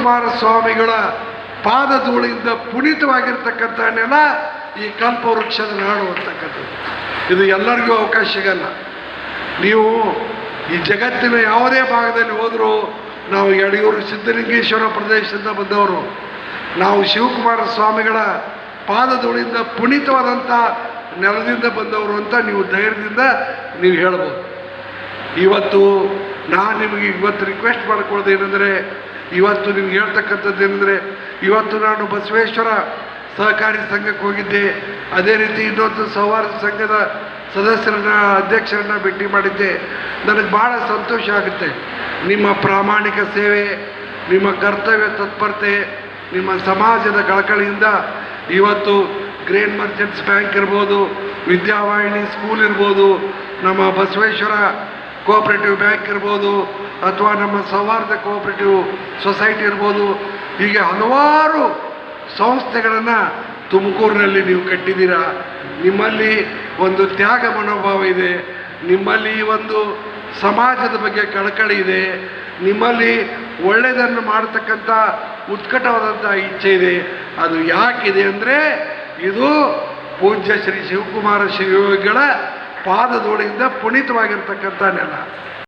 ಶಿವಕುಮಾರ ಸ್ವಾಮಿಗಳ ಪಾದಧೂಳಿಯಿಂದ ಪುನೀತವಾಗಿರ್ತಕ್ಕಂಥ ನೆಲ ಈ ಕಲ್ಪವೃಕ್ಷದ ನಾಡು ಅಂತಕ್ಕಂಥದ್ದು. ಇದು ಎಲ್ಲರಿಗೂ ಅವಕಾಶ ಸಿಗಲ್ಲ. ನೀವು ಈ ಜಗತ್ತಿನ ಯಾವುದೇ ಭಾಗದಲ್ಲಿ ಹೋದರೂ ನಾವು ಯಡಿಯೂರು ಸಿದ್ಧಲಿಂಗೇಶ್ವರ ಪ್ರದೇಶದಿಂದ ಬಂದವರು, ನಾವು ಶಿವಕುಮಾರ ಸ್ವಾಮಿಗಳ ಪಾದಧೂಳಿಂದ ಪುನೀತವಾದಂಥ ನೆಲದಿಂದ ಬಂದವರು ಅಂತ ನೀವು ಧೈರ್ಯದಿಂದ ನೀವು ಹೇಳ್ಬೋದು. ಇವತ್ತು ನಾನು ನಿಮಗೆ ಇವತ್ತು ರಿಕ್ವೆಸ್ಟ್ ಮಾಡ್ಕೊಳ್ಳೋದು ಏನಂದರೆ ಇವತ್ತು ನಿಮ್ಗೆ ಹೇಳ್ತಕ್ಕಂಥದ್ದು ಏನಂದರೆ, ಇವತ್ತು ನಾನು ಬಸವೇಶ್ವರ ಸಹಕಾರಿ ಸಂಘಕ್ಕೆ ಹೋಗಿದ್ದೆ. ಅದೇ ರೀತಿ ಇನ್ನೊಂದು ಸೌಹಾರ್ದ ಸಂಘದ ಸದಸ್ಯರನ್ನ, ಅಧ್ಯಕ್ಷರನ್ನ ಭೇಟಿ ಮಾಡಿದ್ದೆ. ನನಗೆ ಭಾಳ ಸಂತೋಷ ಆಗುತ್ತೆ. ನಿಮ್ಮ ಪ್ರಾಮಾಣಿಕ ಸೇವೆ, ನಿಮ್ಮ ಕರ್ತವ್ಯ ತತ್ಪರತೆ, ನಿಮ್ಮ ಸಮಾಜದ ಕಳಕಳಿಯಿಂದ ಇವತ್ತು ಗ್ರೇನ್ ಮರ್ಚೆಂಟ್ಸ್ ಬ್ಯಾಂಕ್ ಇರ್ಬೋದು, ವಿದ್ಯಾವಾಹಿನಿ ಸ್ಕೂಲ್ ಇರ್ಬೋದು, ನಮ್ಮ ಬಸವೇಶ್ವರ ಕೋಆಪರೇಟಿವ್ ಬ್ಯಾಂಕ್ ಇರ್ಬೋದು, ಅಥವಾ ನಮ್ಮ ಸೌಹಾರ್ದ ಕೋಆಪರೇಟಿವ್ ಸೊಸೈಟಿ ಇರ್ಬೋದು, ಹೀಗೆ ಹಲವಾರು ಸಂಸ್ಥೆಗಳನ್ನು ತುಮಕೂರಿನಲ್ಲಿ ನೀವು ಕಟ್ಟಿದ್ದೀರಾ. ನಿಮ್ಮಲ್ಲಿ ಒಂದು ತ್ಯಾಗ ಮನೋಭಾವ ಇದೆ, ನಿಮ್ಮಲ್ಲಿ ಒಂದು ಸಮಾಜದ ಬಗ್ಗೆ ಕಳಕಳಿ ಇದೆ, ನಿಮ್ಮಲ್ಲಿ ಒಳ್ಳೆಯದನ್ನು ಮಾಡತಕ್ಕಂಥ ಉತ್ಕಟವಾದಂಥ ಇಚ್ಛೆ ಇದೆ. ಅದು ಯಾಕಿದೆ ಅಂದರೆ, ಇದು ಪೂಜ್ಯ ಶ್ರೀ ಶಿವಕುಮಾರ ಶಿವಯೋಗಿಗಳ ಪಾದದೊಳಗಿಂದ ಪುನೀತವಾಗಿರ್ತಕ್ಕಂಥ ನೆಲ.